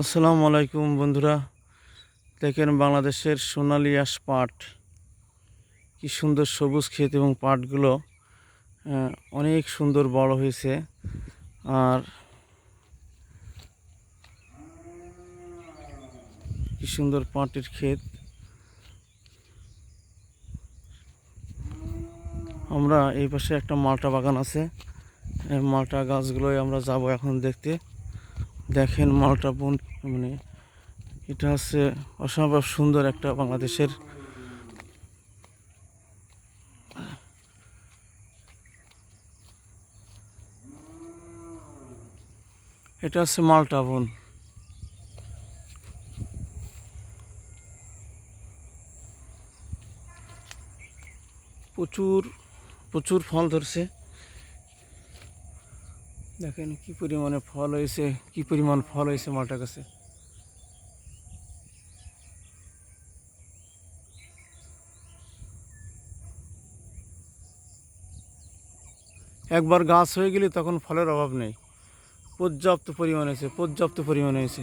আসসালামু আলাইকুম বন্ধুরা। দেখেন বাংলাদেশের সোনালি আঁশ পাট। কি সুন্দর সবুজ ক্ষেত এবং পাটগুলো অনেক সুন্দর বড় হয়েছে। আর কি সুন্দর পাটের ক্ষেত। আমরা এই পাশে একটা মালটা বাগান আছে। মালটা গাছগুলোই আমরা যাব এখন দেখতে। দেখেন মালটা বন মানে এটা হচ্ছে অসম্ভব সুন্দর একটা বাংলাদেশের এটা হচ্ছে মালটা বন। প্রচুর প্রচুর ফল ধরছে। দেখেন কি পরিমাণে ফল হয়েছে, কি পরিমাণ ফল হয়েছে মালটা গাছে একবার গাছ হয়ে গেলে তখন ফলের অভাব নেই। পর্যাপ্ত পরিমাণ হয়েছে, পর্যাপ্ত পরিমাণ হয়েছে।